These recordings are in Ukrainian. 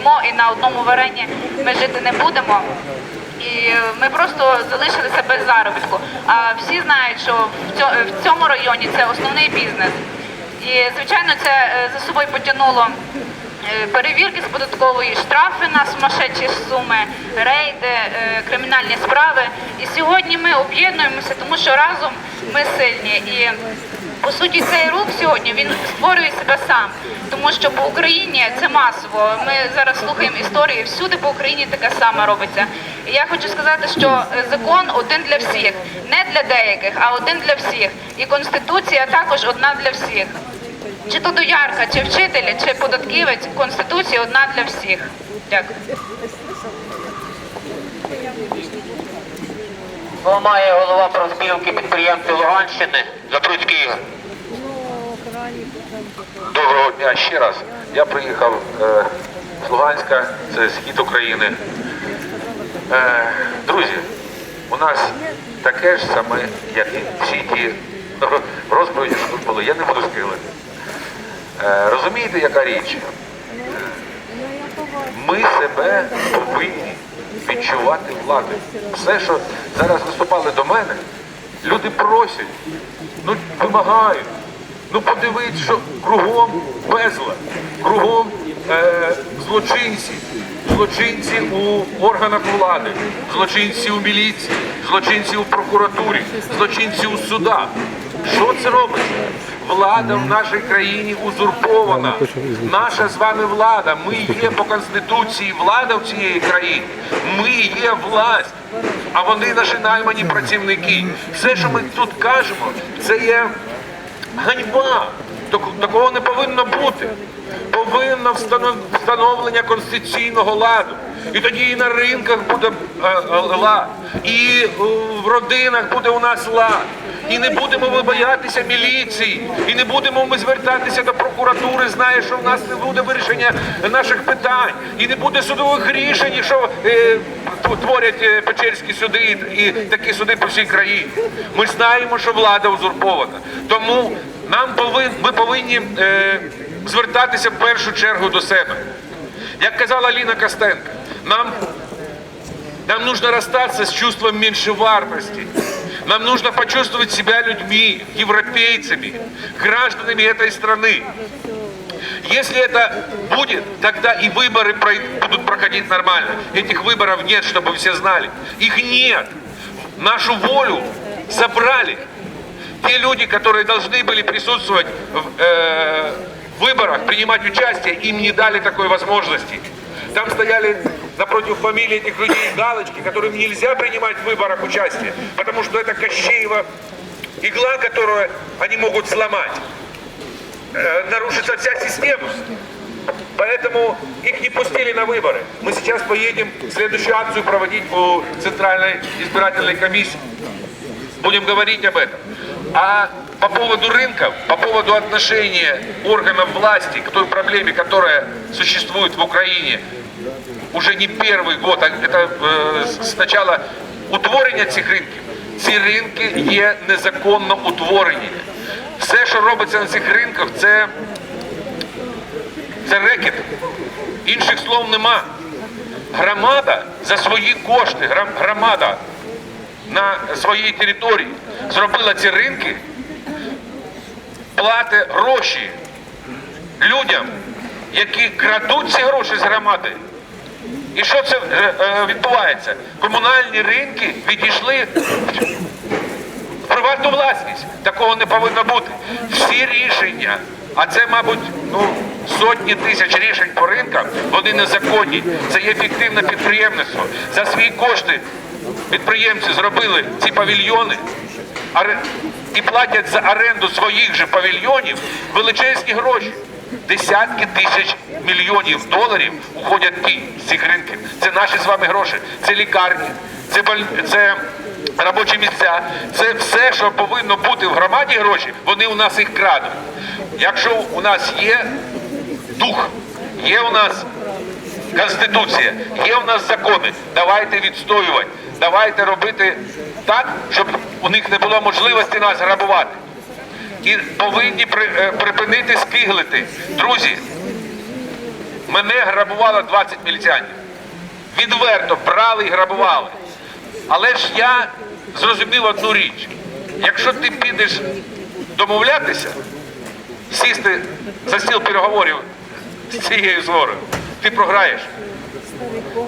з'їмо і на одному варені ми жити не будемо. І ми просто залишилися без заробітку. А всі знають, що в цьому районі це основний бізнес. І звичайно, це е, за собою потягнуло е, перевірки з податкової, штрафи на сумасшедші суми, рейди, е, кримінальні справи. І сьогодні ми об'єднуємося, тому що разом ми сильні. І по суті, цей рух сьогодні він створює себе сам, тому що по Україні це масово. Ми зараз слухаємо історії. Всюди по Україні таке саме робиться. І я хочу сказати, що е, закон один для всіх, не для деяких, а один для всіх. І конституція також одна для всіх. Чи то доярка, чи вчитель, чи податківець, конституція одна для всіх. Дякую. Слово має голова профспілки підприємців Луганщини Запруцький. Доброго дня ще раз. Я приїхав е, з Луганська, це схід України. Е, друзі, у нас таке ж саме, як і всі ті розповіді, що тут були. Я не буду скилити. Е, розумієте, яка річ? Ми себе повинні відчувати владою. Все, що зараз виступали до мене, люди просять, ну вимагають. Ну подивись, що кругом безла, кругом е, злочинці, злочинці у органах влади, злочинці у міліції, злочинці у прокуратурі, злочинці у судах. Що це робить? Влада в нашій країні узурпована. Наша з вами влада. Ми є по конституції влада в цієї країни. Ми є власть, а вони наші наймані працівники. Все, що ми тут кажемо, це є ганьба. Такого не повинно бути. Повинно встанов- встановлення конституційного ладу. І тоді і на ринках буде е, е, лад, і е, в родинах буде у нас лад. І не будемо ми боятися міліції, і не будемо ми звертатися до прокуратури, знає, що в нас не буде вирішення наших питань, і не буде судових рішень, що е, творять е, печерські суди і такі суди по всій країні. Ми знаємо, що влада узурпована. Тому нам повин, ми повинні е, звертатися в першу чергу до себе. Як казала Ліна Костенко, нам, нам нужно расстаться с чувством меньшевартости. Нам нужно почувствовать себя людьми, европейцами, гражданами этой страны. Если это будет, тогда и выборы будут проходить нормально. Этих выборов нет, чтобы все знали. Их нет. Нашу волю забрали. Те люди, которые должны были присутствовать в э, выборах, принимать участие, им не дали такой возможности. Там стояли напротив фамилии этих людей галочки, которым нельзя принимать в выборах участие, потому что это Кощеева игла, которую они могут сломать. Э, нарушится вся система. Поэтому их не пустили на выборы. Мы сейчас поедем следующую акцию проводить у Центральной избирательной комиссии. Будем говорить об этом. А по поводу рынков, по поводу отношения органов власти к той проблеме, которая существует в Украине уже не первый год, а это е, з начала утворення цих ринків. Ці ринки є незаконно утворені. Все, що робиться на цих ринках, це, це рекет. Інших слов нема. Громада за свої кошти, громада на своїй території зробила ці ринки, платить гроші людям, які крадуть ці гроші з громади. І що це е, е, відбувається? Комунальні ринки відійшли в приватну власність. Такого не повинно бути. Всі рішення, а це, мабуть, ну, сотні тисяч рішень по ринкам, вони незаконні. Це є фіктивне підприємництво. За свої кошти підприємці зробили ці павільйони і платять за оренду своїх же павільйонів величезні гроші. Десятки тисяч мільйонів доларів уходять ті з цих ринків. Це наші з вами гроші, це лікарні, це, це робочі місця, це все, що повинно бути в громаді гроші, вони у нас їх крадуть. Якщо у нас є дух, є у нас Конституція, є у нас закони. Давайте відстоювати, давайте робити так, щоб у них не було можливості нас грабувати. І повинні е, припинити скиглити. Друзі, мене грабувало 20 міліціянтів. Відверто брали і грабували. Але ж я зрозумів одну річ. Якщо ти підеш домовлятися, сісти за стіл переговорів з цією згорою, ти програєш.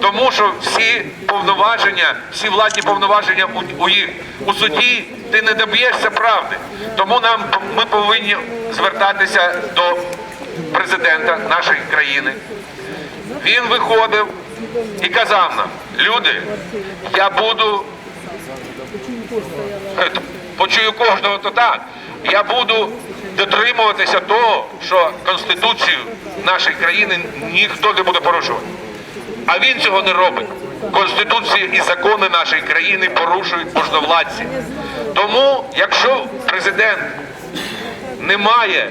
Тому що всі повноваження, всі владні повноваження у, їх, у суді ти не доб'єшся правди. Тому нам ми повинні звертатися до президента нашої країни. Він виходив і казав нам, люди, я буду Е, почую кожного, то так. Я буду дотримуватися того, що Конституцію нашої країни ніхто не буде порушувати. А він цього не робить. Конституція і закони нашої країни порушують можновладці. Тому, якщо президент не має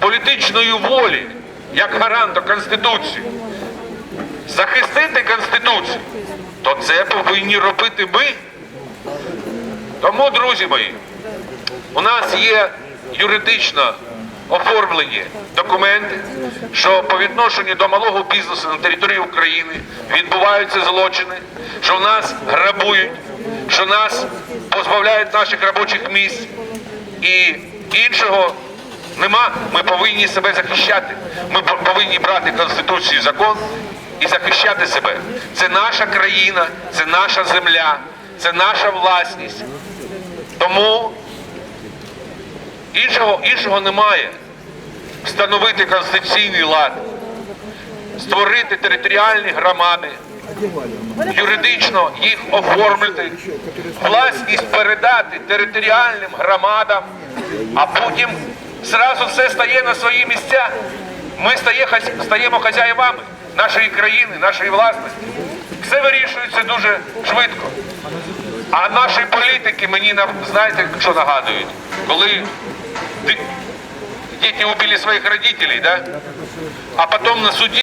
політичної волі як гаранта Конституції захистити Конституцію, то це повинні робити ми. Тому, друзі мої, у нас є юридично оформлені документи, що по відношенню до малого бізнесу на території України відбуваються злочини, що нас грабують, що нас позбавляють наших робочих місць і іншого нема. Ми повинні себе захищати. Ми повинні брати Конституцію, закон і захищати себе. Це наша країна, це наша земля, це наша власність. Тому іншого, іншого немає. Встановити конституційний лад, створити територіальні громади, юридично їх оформити, власність передати територіальним громадам, а потім зразу все стає на свої місця. Ми стає, стаємо хазяєвами нашої країни, нашої власності. Все вирішується дуже швидко. А наші політики мені знаєте, що нагадують? Коли діти убили своих родителей, да? а потом на суді